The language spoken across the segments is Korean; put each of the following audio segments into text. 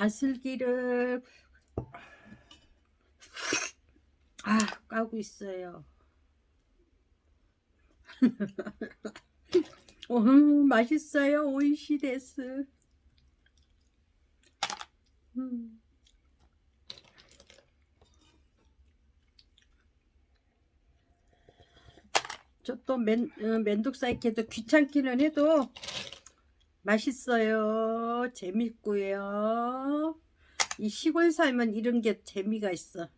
다슬기를 아 까고 있어요. 오, 맛있어요. 오이시 데스. 음. 저또 맨, 어, 맨독사이케도 귀찮기는 해도 맛있어요. 재밌고요. 이 시골 살면 이런 게 재미가 있어.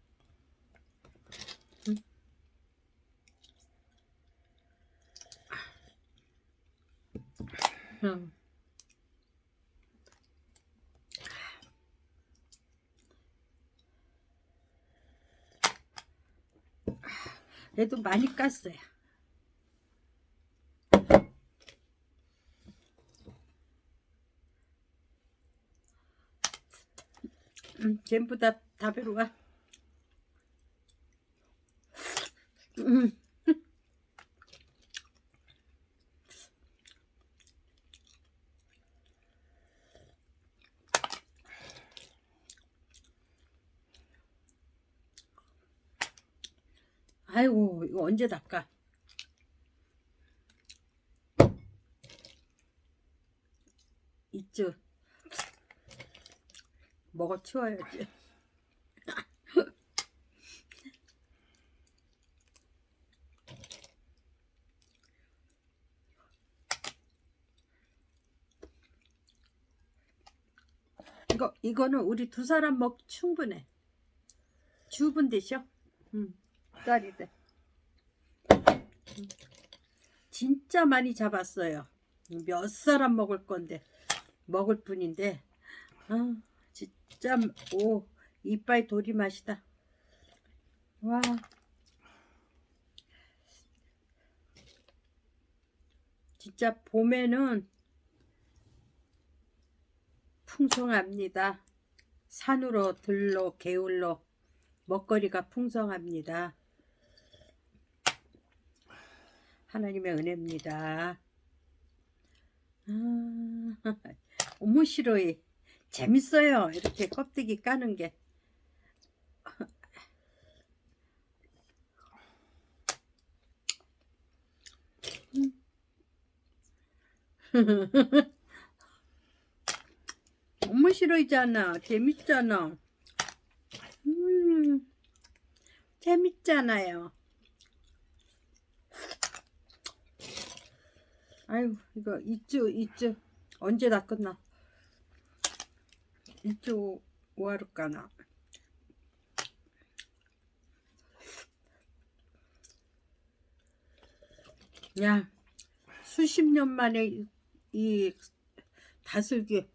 그래도 많이 깠어요. 음, 전부 다, 다 배로 가. 음. 아이고, 이거 언제 닦아? 있죠. 먹어 치워야지. 이거 이거는 우리 두 사람 먹 충분해. 주분 되셔. 음, 딸이 돼. 음. 진짜 많이 잡았어요. 몇 사람 먹을 건데 먹을 뿐인데. 아. 진짜 오 이빨 돌이 맛이다. 와. 진짜 봄에는 풍성합니다. 산으로 들로 개울로 먹거리가 풍성합니다. 하나님의 은혜입니다. 아, 어머 싫어해. 재밌어요. 이렇게 껍데기 까는 게. 너무 싫어이잖아. 재밌잖아. 음, 재밌잖아요. 아유, 이거 이주, 이주. 언제 다 끝나? 이쪽 뭐하러까나 야 수십 년 만에 이, 이 다슬기。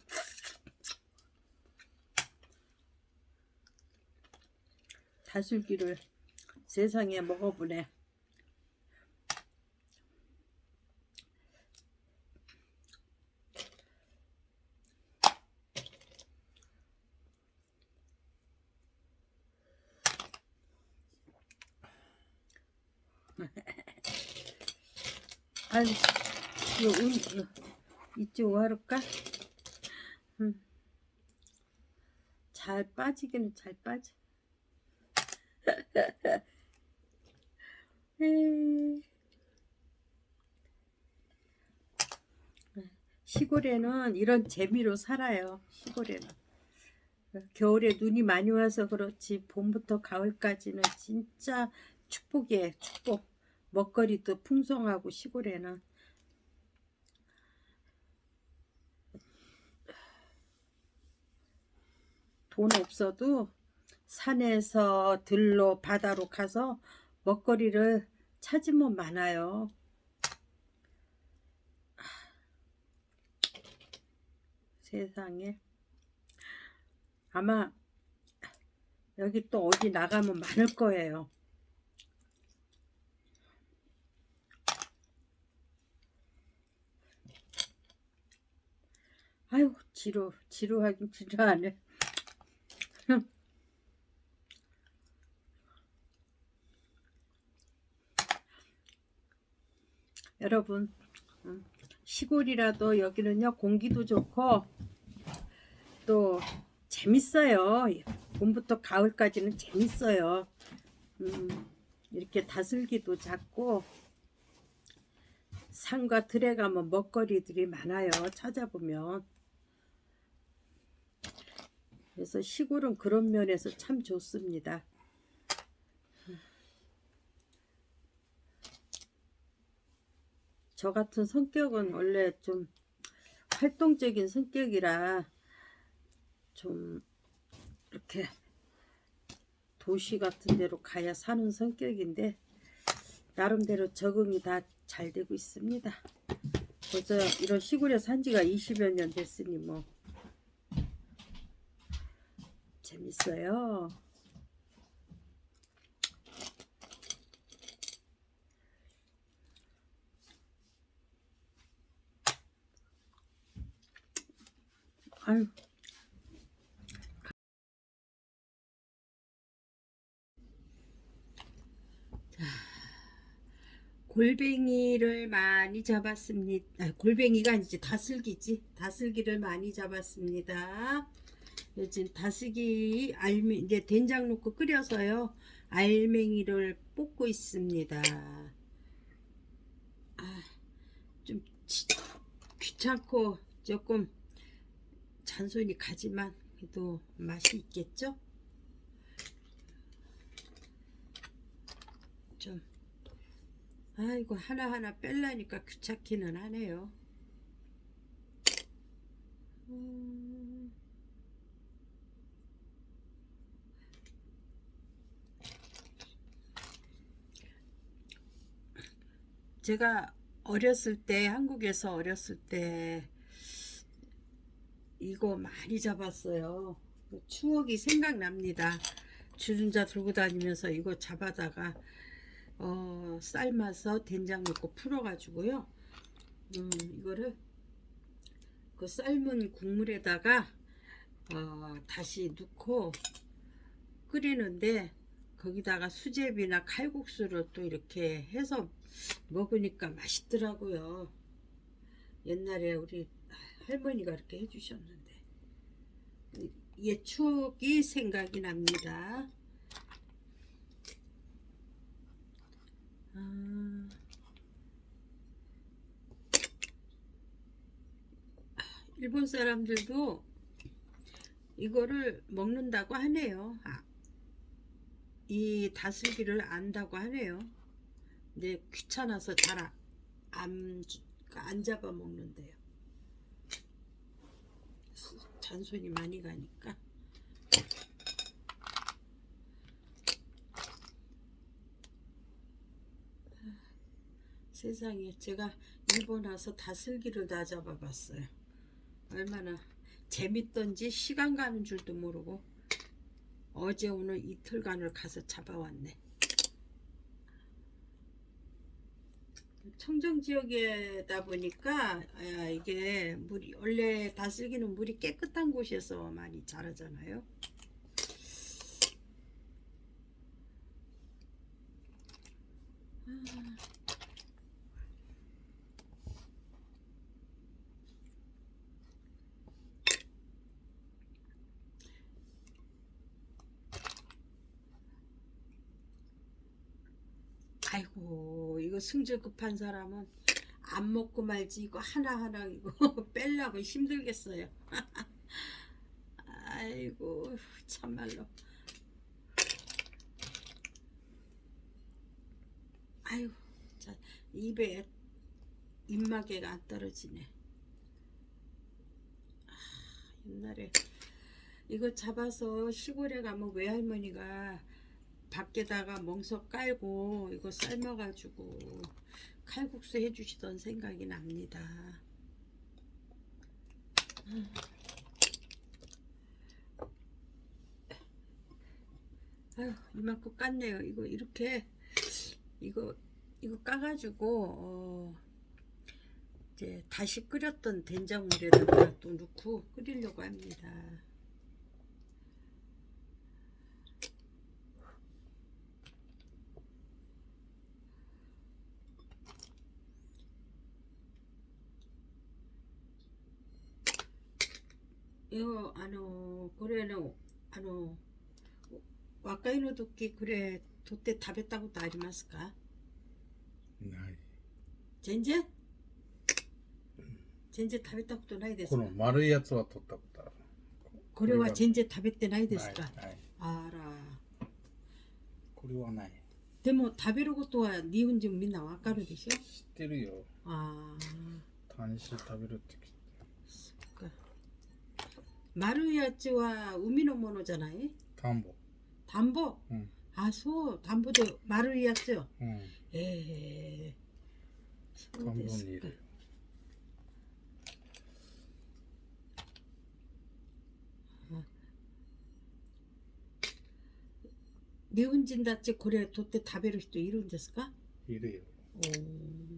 다슬기를 세상에 먹어보네 이거 운, 이거 이쪽 와를까? 음. 잘 빠지기는 잘 빠져. 시골에는 이런 재미로 살아요. 시골에는. 겨울에 눈이 많이 와서 그렇지 봄부터 가을까지는 진짜 축복이에요. 축복. 먹거리도 풍성하고 시골에는 돈 없어도 산에서 들로 바다로 가서 먹거리를 찾으면 많아요. 세상에 아마 여기 또 어디 나가면 많을 거예요. 아유 지루 지루하긴 지루하네 여러분 음, 시골이라도 여기는요 공기도 좋고 또 재밌어요. 봄부터 가을까지는 재밌어요. 음, 이렇게 다슬기도 작고 산과 들에 가면 먹거리들이 많아요. 찾아보면. 그래서 시골은 그런 면에서 참 좋습니다. 저 같은 성격은 원래 좀 활동적인 성격이라 좀 이렇게 도시 같은 데로 가야 사는 성격인데 나름대로 적응이 다 잘 되고 있습니다. 벌써 이런 시골에 산 지가 20여 년 됐으니 뭐 재밌어요. 아유 골뱅이를 많이 잡았습니다. 아, 골뱅이가 아니지 다슬기지. 다슬기를 많이 잡았습니다. 요즘 다슬기 알맹 이제 된장 넣고 끓여서요. 알맹이를 볶고 있습니다. 아, 좀 치- 귀찮고 조금 잔손이 가지만 그래도 맛이 있겠죠? 좀 아이고 하나하나 뺄라니까 귀찮기는 하네요. 음, 제가 어렸을 때 한국에서 어렸을 때 이거 많이 잡았어요. 추억이 생각납니다. 주전자 들고 다니면서 이거 잡아다가 어, 삶아서 된장 넣고 풀어가지고요. 음, 이거를 그 삶은 국물에다가 어, 다시 넣고 끓이는데 거기다가 수제비나 칼국수를 또 이렇게 해서 먹으니까 맛있더라고요. 옛날에 우리 할머니가 이렇게 해주셨는데 옛 추억이 생각이 납니다. 아, 일본 사람들도 이거를 먹는다고 하네요. 아, 이 다슬기를 안다고 하네요. 근데 귀찮아서 잘안안 잡아 먹는데요. 잔손이 많이 가니까. 세상에 제가 일본 와서 다슬기를 다 잡아봤어요. 얼마나 재밌던지 시간 가는 줄도 모르고 어제 오늘 이틀간을 가서 잡아왔네. 청정 지역에다 보니까 아, 이게 물이 원래 다슬기는 물이 깨끗한 곳에서 많이 자라잖아요. 아. 아이고 이거 승질 급한 사람은 안 먹고 말지 이거 하나하나 이거 뺄라고 힘들겠어요. 아이고 참말로. 아이고 자, 입에 입마개가 안 떨어지네. 아, 옛날에 이거 잡아서 시골에 가면 외할머니가 밖에다가 멍석 깔고 이거 삶아가지고 칼국수 해주시던 생각이 납니다. 아유 이만큼 깠네요. 이거 이렇게 이거 이거 까가지고 어, 이제 다시 끓였던 된장물에다가 또 넣고 끓이려고 합니다. よあのこれのあの若いの時これ取って食べたことありますか？ない。全然？全然食べたことないですか？この丸いやつは取ったことある。これは全然食べてないですか？あら。これはない。でも食べることは日本人みんなわかるでしょ？知ってるよ。ああ食べるって 마루야츠와 우미노모노잖아요. 담보. 담보. 응. 아소 담보도 마루야츠요. 응. 에. 감사합니다. 니운진다치 고래 도떼 다베르시도 이룬 데스까? 이래요. 오.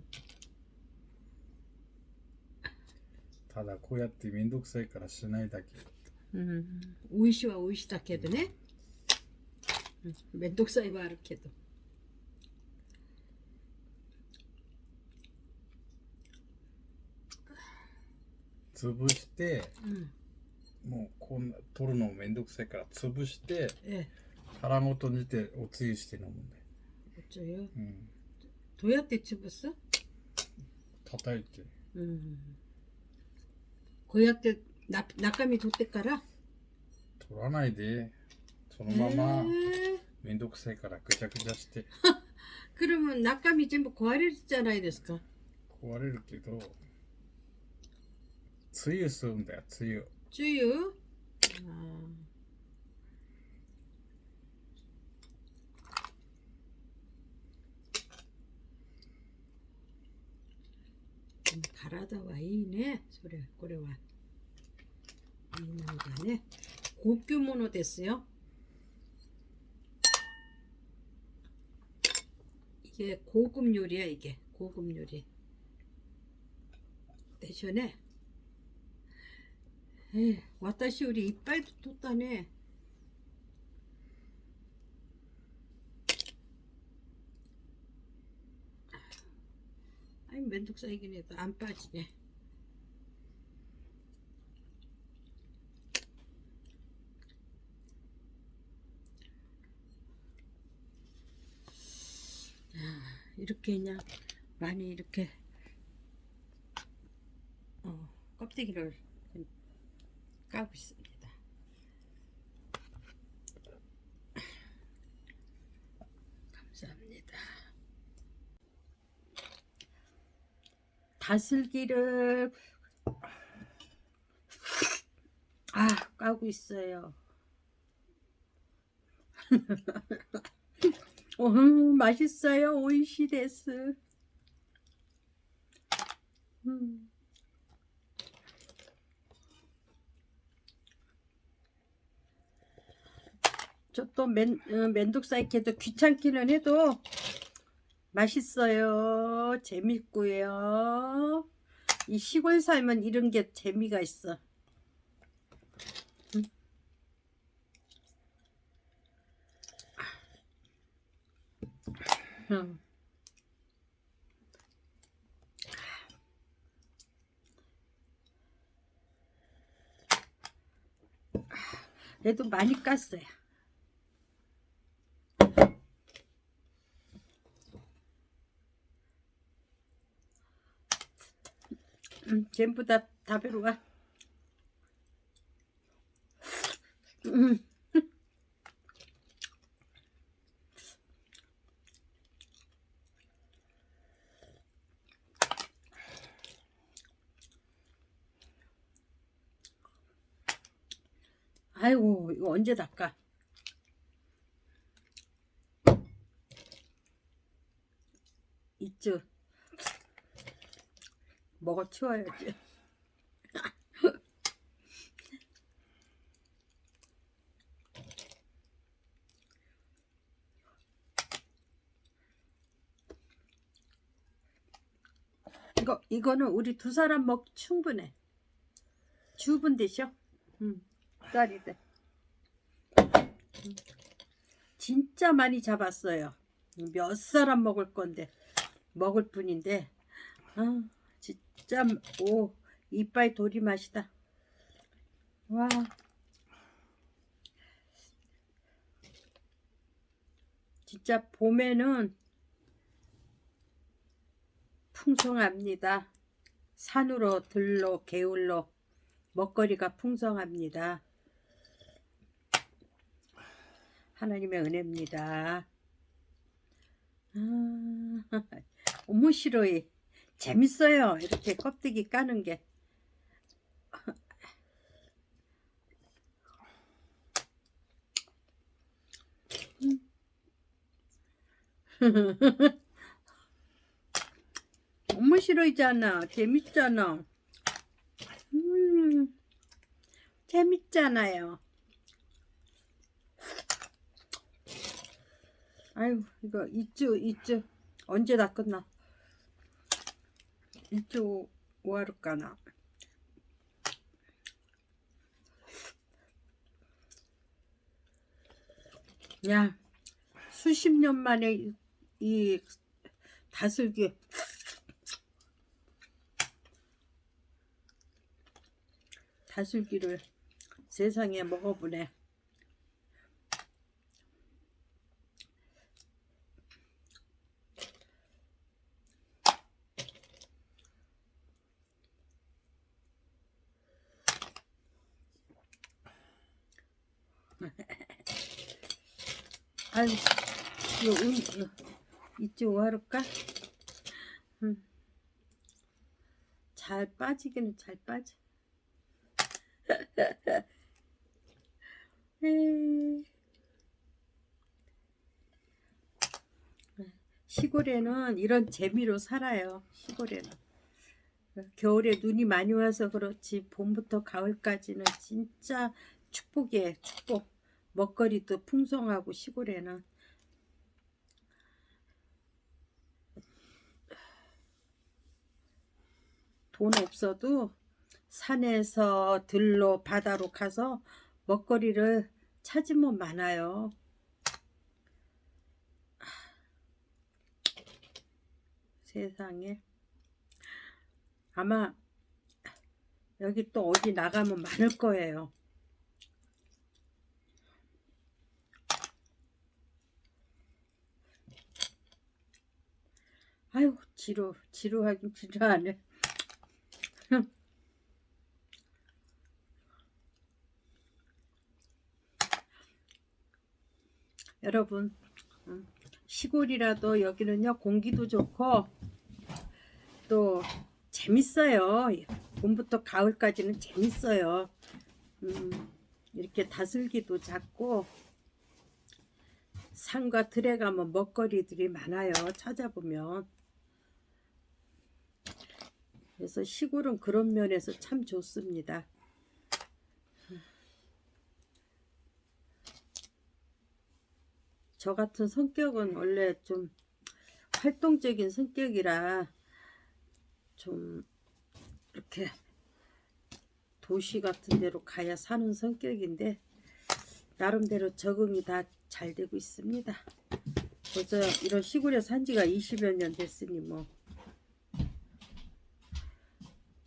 ただこうやってめんどくさいからしないだけ。うん。美味しいは美味しいだけどね、うん、めんどくさいはあるけど。潰してうん。もうこんな取るのめんどくさいから潰してええ。腹ごと煮ておつゆして飲むんだよ、こっちようん、どうやって潰す？叩いて。うんこうやってな中身取ってから。取らないで。そのまま、めんどくさいからぐちゃぐちゃして。くるむ中身全部壊れるじゃないですか。壊れるけどつゆするんだよつゆつゆ？ああ体はいいねそれこれはいいものだね高級ものですよ이게 고급 요리야 이게 고급 요리 대신에 에, 私よりいっぱい取ったね。 면독사이긴 해도 안 빠지네. 아, 이렇게 그냥 많이 이렇게 어, 껍데기를 까고 있습니다. 다슬기를 아 까고 있어요. 오, 맛있어요. 오이시 데스. 음. 저또 맨, 어, 맨독사이케도 귀찮기는 해도 맛있어요. 재밌고요. 이 시골 살면 이런 게 재미가 있어. 그래도 많이 깠어요. 음, 전부 다, 다 배로 가. 음. 아이고, 이거 언제 닦아? 있죠. 먹어 치워야지. 이거 이거는 우리 두 사람 먹 충분해. 주분 되셔. 응. 딸이 돼. 음. 진짜 많이 잡았어요. 몇 사람 먹을 건데 먹을 뿐인데 아 진짜 오 이빨 돌이 맛이다. 와. 진짜 봄에는 풍성합니다. 산으로 들로 개울로 먹거리가 풍성합니다. 하나님의 은혜입니다. 아, 어머 싫어해. 재밌어요. 이렇게 껍데기 까는 게. 너무 싫어이잖아. 재밌잖아. 음, 재밌잖아요. 아유, 이거 이주, 이주. 언제 다 끝나? 이주 뭐하러 까나? 야, 수십 년 만에 이, 이 다슬기 다슬기를 세상에 먹어보네. 아유, 이거 운, 이거 이쪽 하를까? 음. 잘 빠지기는 잘 빠져. 시골에는 이런 재미로 살아요. 시골에는. 겨울에 눈이 많이 와서 그렇지 봄부터 가을까지는 진짜 축복이에요. 축복. 먹거리도 풍성하고 시골에는 돈 없어도 산에서 들로 바다로 가서 먹거리를 찾으면 많아요. 세상에 아마 여기 또 어디 나가면 많을 거예요. 아유 지루 지루하긴 지루하네. 여러분 음, 시골이라도 여기는요 공기도 좋고 또 재밌어요. 봄부터 가을까지는 재밌어요. 음, 이렇게 다슬기도 작고 산과 들에 가면 먹거리들이 많아요. 찾아보면. 그래서 시골은 그런 면에서 참 좋습니다. 저 같은 성격은 원래 좀 활동적인 성격이라 좀 이렇게 도시 같은 데로 가야 사는 성격인데 나름대로 적응이 다 잘 되고 있습니다. 벌써 이런 시골에 산 지가 20여 년 됐으니 뭐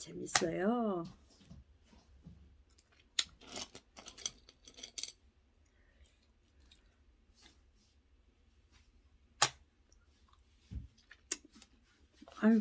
재밌어요. 아유